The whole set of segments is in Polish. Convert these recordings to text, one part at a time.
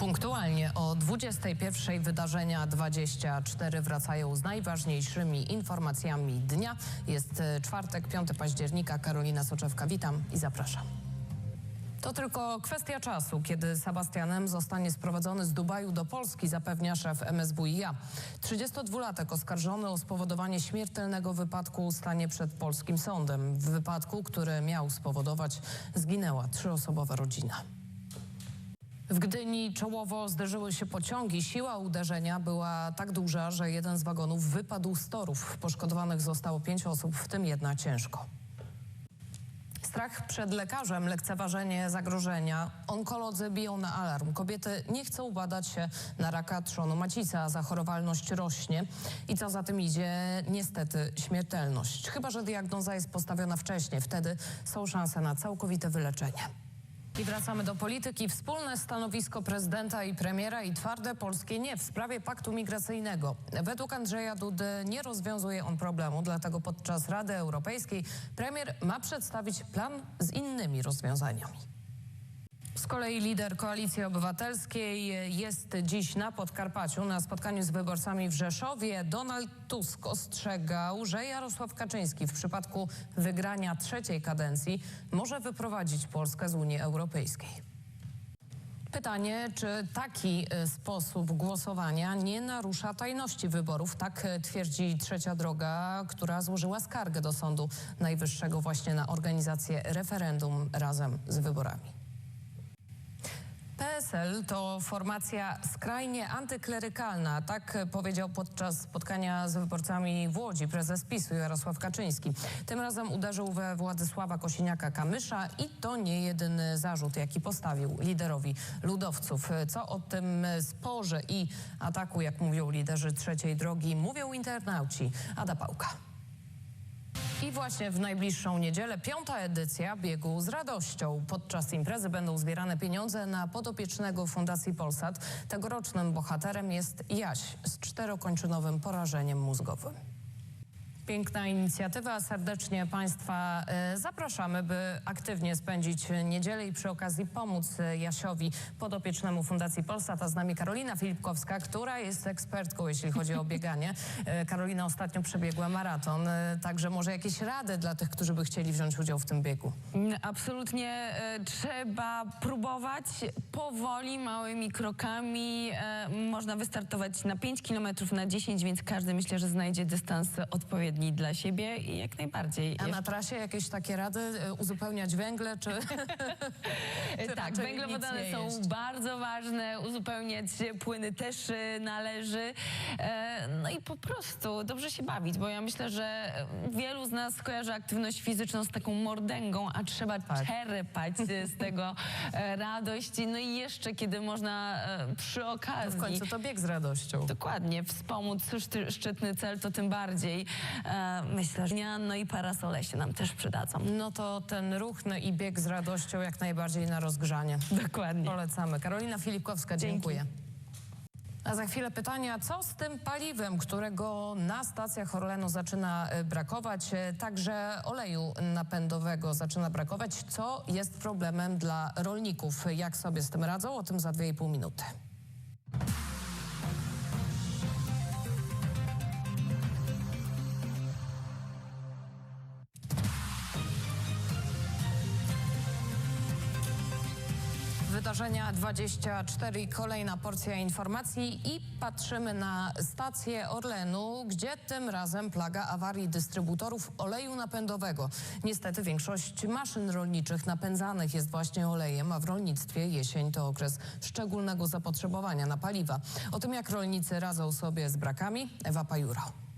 Punktualnie o 21 wydarzenia 24 wracają z najważniejszymi informacjami dnia. Jest e, czwartek, 5 października. Karolina Soczewka, witam i zapraszam. To tylko kwestia czasu, kiedy Sebastianem zostanie sprowadzony z Dubaju do Polski, zapewnia szef MSWiA. 32-latek oskarżony o spowodowanie śmiertelnego wypadku stanie przed polskim sądem. W wypadku, który miał spowodować, zginęła trzyosobowa rodzina. W Gdyni czołowo zderzyły się pociągi. Siła uderzenia była tak duża, że jeden z wagonów wypadł z torów. Poszkodowanych zostało pięć osób, w tym jedna ciężko. Strach przed lekarzem, lekceważenie zagrożenia. Onkolodzy biją na alarm. Kobiety nie chcą badać się na raka trzonu macica. Zachorowalność rośnie i co za tym idzie, niestety śmiertelność. Chyba, że diagnoza jest postawiona wcześniej. Wtedy są szanse na całkowite wyleczenie. I wracamy do polityki. Wspólne stanowisko prezydenta i premiera i twarde polskie nie w sprawie paktu migracyjnego. Według Andrzeja Dudy nie rozwiązuje on problemu, dlatego podczas Rady Europejskiej premier ma przedstawić plan z innymi rozwiązaniami. Z kolei lider Koalicji Obywatelskiej jest dziś na Podkarpaciu na spotkaniu z wyborcami w Rzeszowie. Donald Tusk ostrzegał, że Jarosław Kaczyński w przypadku wygrania trzeciej kadencji może wyprowadzić Polskę z Unii Europejskiej. Pytanie, czy taki e, sposób głosowania nie narusza tajności wyborów? Tak e, twierdzi Trzecia Droga, która złożyła skargę do Sądu Najwyższego właśnie na organizację referendum razem z wyborami. PSL to formacja skrajnie antyklerykalna, tak powiedział podczas spotkania z wyborcami w Łodzi prezes PiSu Jarosław Kaczyński. Tym razem uderzył we Władysława Kosiniaka-Kamysza i to nie jedyny zarzut, jaki postawił liderowi ludowców. Co o tym sporze i ataku, jak mówią liderzy trzeciej drogi, mówią internauci. Ada Pałka. I właśnie w najbliższą niedzielę piąta edycja biegu z radością. Podczas imprezy będą zbierane pieniądze na podopiecznego Fundacji Polsat. Tegorocznym bohaterem jest Jaś z czterokończynowym porażeniem mózgowym. Piękna inicjatywa. Serdecznie Państwa e, zapraszamy, by aktywnie spędzić niedzielę i przy okazji pomóc Jasiowi, podopiecznemu Fundacji Polsat. A z nami Karolina Filipkowska, która jest ekspertką, jeśli chodzi o bieganie. E, Karolina ostatnio przebiegła maraton, e, także może jakieś rady dla tych, którzy by chcieli wziąć udział w tym biegu. Mm, Absolutnie trzeba próbować powoli, małymi krokami. Można wystartować na 5 km, na 10, więc każdy myślę, że znajdzie dystans odpowiedni dla siebie i jak najbardziej. A na trasie jakieś takie rady? E, Uzupełniać węgle, czy... Czy tak, węglowodany są jeść? bardzo ważne, uzupełniać płyny też e, należy. E, No i po prostu dobrze się bawić, bo ja myślę, że wielu z nas kojarzy aktywność fizyczną z taką mordęgą, a trzeba Tak. czerpać z tego radość. No i jeszcze, kiedy można przy okazji... W końcu to bieg z radością. Dokładnie, wspomóc szczytny cel, to tym bardziej. E, myślę, że nie, no i parasole się nam też przydadzą. No to ten ruch no i bieg z radością jak najbardziej na rozgrzanie. Dokładnie. Polecamy. Karolina Filipkowska, Dzięki. dziękuję. A za chwilę pytania, co z tym paliwem, którego na stacjach Orlenu zaczyna e, brakować, e, także oleju napędowego zaczyna brakować. Co jest problemem dla rolników? Jak sobie z tym radzą? O tym za 2,5 minuty. Wydarzenia 24 i kolejna porcja informacji i patrzymy na stację Orlenu, gdzie tym razem plaga awarii dystrybutorów oleju napędowego. Niestety większość maszyn rolniczych napędzanych jest właśnie olejem, a w rolnictwie jesień to okres szczególnego zapotrzebowania na paliwa. O tym jak rolnicy radzą sobie z brakami, Ewa Pajuro.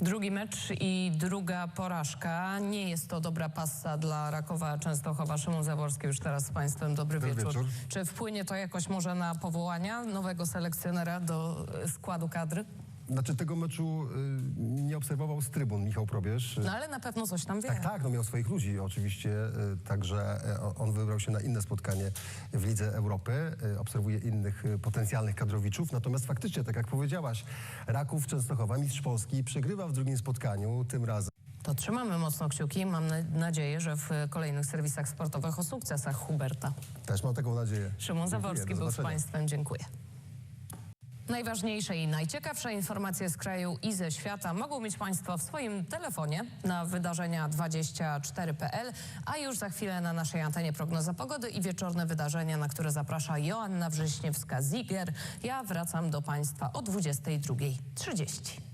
Drugi mecz i druga porażka. Nie jest to dobra passa dla Rakowa Częstochowa. Szymon Zaworski już teraz z Państwem. Dobry, Dobry wieczór. wieczór. Czy wpłynie to jakoś może na powołania nowego selekcjonera do składu kadry? Znaczy tego meczu y, nie obserwował z trybun Michał Probierz. No ale na pewno coś tam wie. Tak, tak, no miał swoich ludzi oczywiście, y, także y, on wybrał się na inne spotkanie w Lidze Europy, y, obserwuje innych y, potencjalnych kadrowiczów, natomiast faktycznie, tak jak powiedziałaś, Raków Częstochowa, mistrz Polski, przegrywa w drugim spotkaniu, tym razem To trzymamy mocno kciuki. Mam na- nadzieję, że w kolejnych serwisach sportowych o sukcesach Huberta. Też mam taką nadzieję. Szymon Zaworski był z. Państwem. Dziękuję. Najważniejsze i najciekawsze informacje z kraju i ze świata mogą mieć Państwo w swoim telefonie na wydarzenia24.pl, a już za chwilę na naszej antenie prognoza pogody i wieczorne wydarzenia, na które zaprasza Joanna Wrześniewska-Ziger. Ja wracam do Państwa o 22.30.